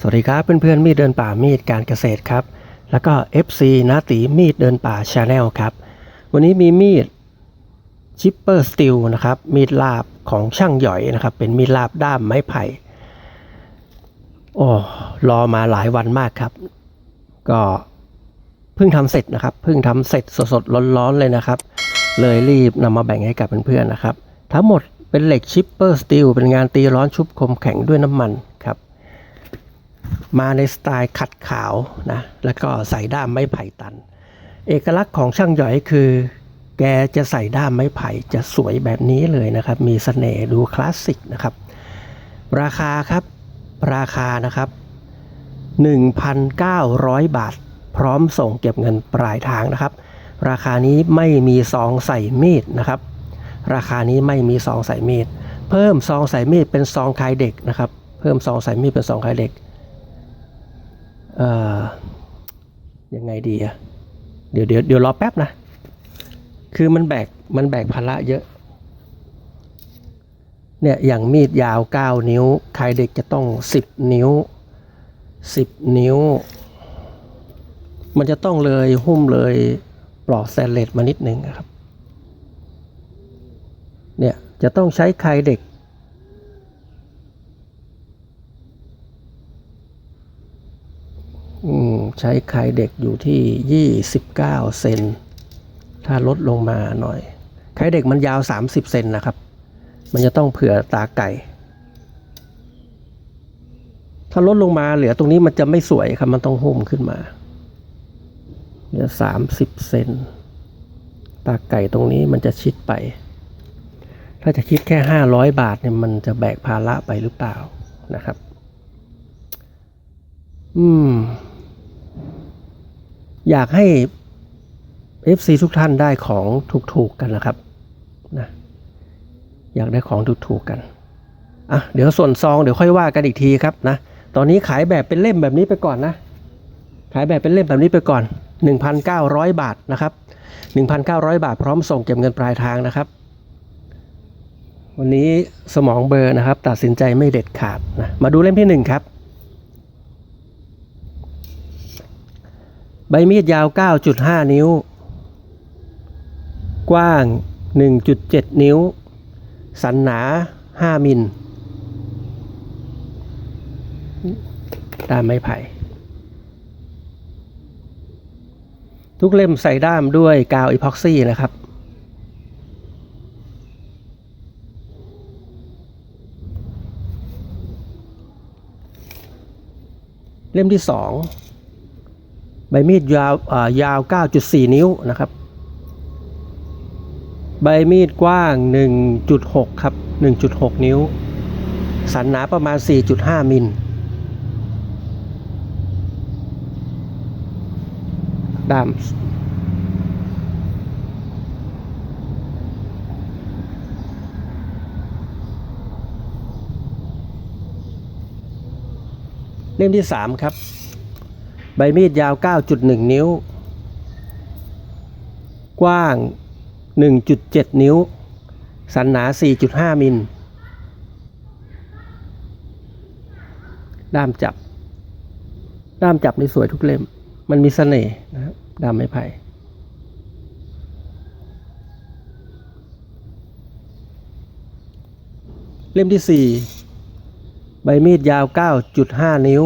สวัสดีครับเพื่อนๆมีดเดินป่ามีดการเกษตรครับ แล้วก็ FC นาตีมีดเดินป่าชาแนลครับ วันนี้มีมีดชิปเปอร์สตีลนะครับ มีดลาบของช่างหย่อยนะครับ เป็นมีดลาบด้ามไม้ไผ่โอ้รอมาหลายวันมากครับ ก็เพิ่งทำเสร็จนะครับเพิ่งทำเสร็จสดๆร้อนๆเลยนะครับ เลยรีบนำมาแบ่งให้กับเพื่อนๆนะครับ ทั้งหมดเป็นเหล็กชิปเปอร์สตีลเป็นงานตีร้อนชุบคมแข็งด้วยน้ำมัน มาในสไตล์ขัดขาวนะแล้วก็ใส่ด้ามไม้ไผ่ตัน เอกลักษณ์ของช่างหย่อยคือ แกจะใส่ด้ามไม้ไผ่จะสวยแบบนี้เลยนะครับ มีเสน่ห์ดูคลาสสิกนะครับ ราคาครับราคานะครับ 1,900 บาท พร้อมส่งเก็บเงินปลายทางนะครับ ราคานี้ไม่มีซองใส่มีดนะครับ ราคานี้ไม่มีซองใส่มีดเพิ่มซองใส่มีดเป็นซองคายเด็กนะครับ เพิ่มซองใส่มีดเป็นซองคายเด็ก ยังไงดีอะเดี๋ยวเดี๋ยวเดี๋ยวรอแป๊บนะ คือมันแบกมันแบกภาระเยอะ เนี่ยอย่างมีดยาว 9 นิ้วใครเด็กจะต้อง 10 นิ้ว 10 นิ้ว มันจะต้องเลยหุ้มเลยปลอกแซนเลตมานิดนึงนะครับ เนี่ยจะต้องใช้ใครเด็ก อืม ใช้ไข่เด็กอยู่ที่ 29 เซน ถ้าลดลงมาหน่อยไข่เด็กมันยาว 30 เซนนะครับ มันจะต้องเผื่อตาไก่ ถ้าลดลงมาเหลือตรงนี้มันจะไม่สวยครับ มันต้องหุ้มขึ้นมาเหลือ30 เซน ตาไก่ตรงนี้มันจะชิดไป ถ้าจะคิดแค่ 500 บาทเนี่ยมันจะแบกภาระไปหรือเปล่านะครับ อืม อยากให้ FC ทุกท่านได้ของถูกๆกันนะครับนะอยากได้ของถูกๆกันอะเดี๋ยวส่วนซองเดี๋ยวค่อยว่ากันอีกทีครับนะตอนนี้ขายแบบเป็นเล่มแบบนี้ไปก่อนนะขายแบบเป็นเล่มแบบนี้ไปก่อน 1,900 บาทนะครับ 1,900 บาทพร้อมส่งเก็บเงินปลายทางนะครับ วันนี้สมองเบอร์นะครับ ตัดสินใจไม่เด็ดขาดนะมาดูเล่มที่หนึ่งครับ บมีดยาว 9.5 นิ้ว กว้าง 1.7 นิ้ว สันหนา 5 มิลด้ามไม้ไผ่ ทุกเล่มใส่ด้ามด้วยกาวอีพ็อกซี่นะครับ เล่มที่สอง ใบมีดยาวยาว 9.4 นิ้วนะครับ ใบมีดกว้าง 1.6 ครับ 1.6 นิ้ว สันหนาประมาณ 4.5 มิล ด้ามเล่มที่ 3 ครับ ใบมีดยาว 9.1 นิ้ว กว้าง 1.7 นิ้ว สันหนา 4.5 มิล ด้ามจับ ด้ามจับนี่สวยทุกเล่ม มันมีเสน่ห์นะครับด้ามไม้ไผ่เล่มที่ 4 ใบมีดยาว 9.5 นิ้ว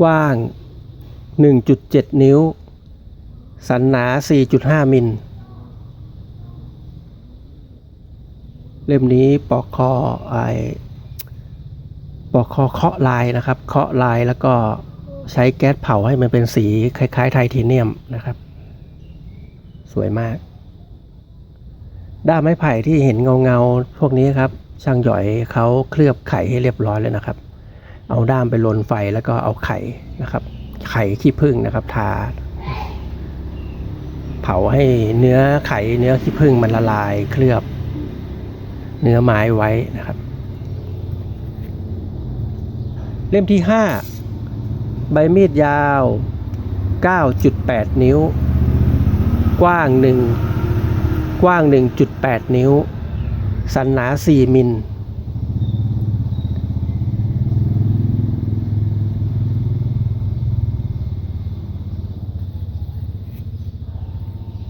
กว้าง 1.7 นิ้ว สันหนา 4.5 มิล เล่มนี้ปอกคอไอปอกคอเคาะลายนะครับ เคาะลายแล้วก็ใช้แก๊สเผาให้มันเป็นสีคล้ายๆไทเทเนียมนะครับ สวยมาก ด้ามไม้ไผ่ที่เห็นเงาๆ พวกนี้ครับ ช่างหย่อยเขาเคลือบไข่ให้เรียบร้อยเลยนะครับ เอาด้ามไปลนไฟแล้วก็เอาไข่นะครับ ไข่ขี้ผึ้งนะครับ ทา เผาให้เนื้อไข่เนื้อขี้ผึ้งมันละลายเคลือบ เนื้อไม้ไว้นะครับ เล่มที่ 5 ใบมีดยาว 9.8 นิ้ว กว้าง1กว้าง 1.8 นิ้ว สันหนา 4 มิล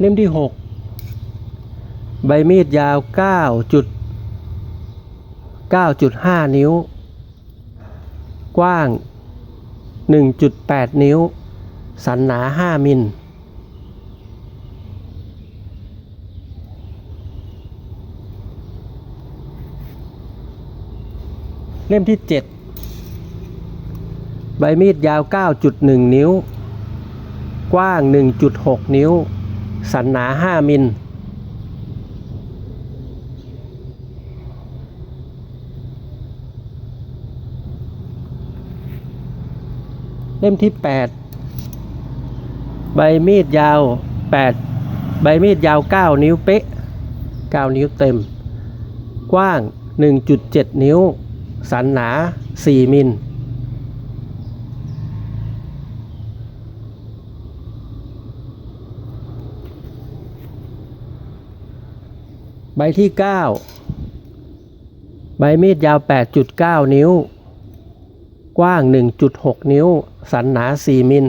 เล่มที่ 6 ใบมีดยาว9จุด9.5 นิ้ว กว้าง 1.8 นิ้ว สันหนา 5 มิลเล่มที่ 7 ใบมีดยาว 9.1 นิ้ว กว้าง 1.6 นิ้ว สันหนา 5 มิล เล่มที่ 8 ใบมีดยาว 8 ใบมีดยาว 9 นิ้วเป๊ะ 9 นิ้วเต็ม กว้าง 1.7 นิ้ว สันหนา 4 มิล ใบที่ 9 ใบมีดยาว 8.9 นิ้ว กว้าง 1.6 นิ้ว สันหนา 4 มิล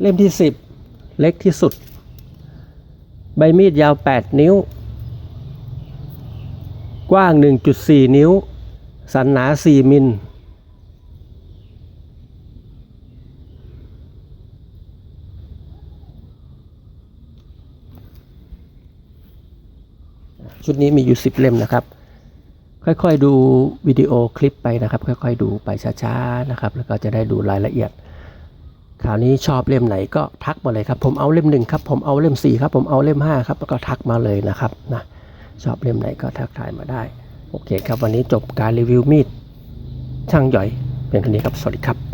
เล่มที่ 10 เล็กที่สุด ใบมีดยาว 8 นิ้ว กว้าง 1.4 นิ้ว สันหนา 4 มิล ชุดนี้มีอยู่ 10 เล่มนะครับ ค่อยๆดูวิดีโอคลิปไปนะครับ ค่อยๆดูไปช้าๆนะครับ แล้วก็จะได้ดูรายละเอียดคราวนี้ชอบเล่มไหนก็ทักมาเลยครับ ผมเอาเล่มหนึ่งครับผมเอาเล่มสี่ครับผมเอาเล่มห้าครับแล้วก็ทักมาเลยนะครับนะชอบเล่มไหนก็ทักทายมาได้โอเคครับวันนี้จบการรีวิวมีดช่างหย่อยเป็นเท่นี้ครับสวัสดีครับ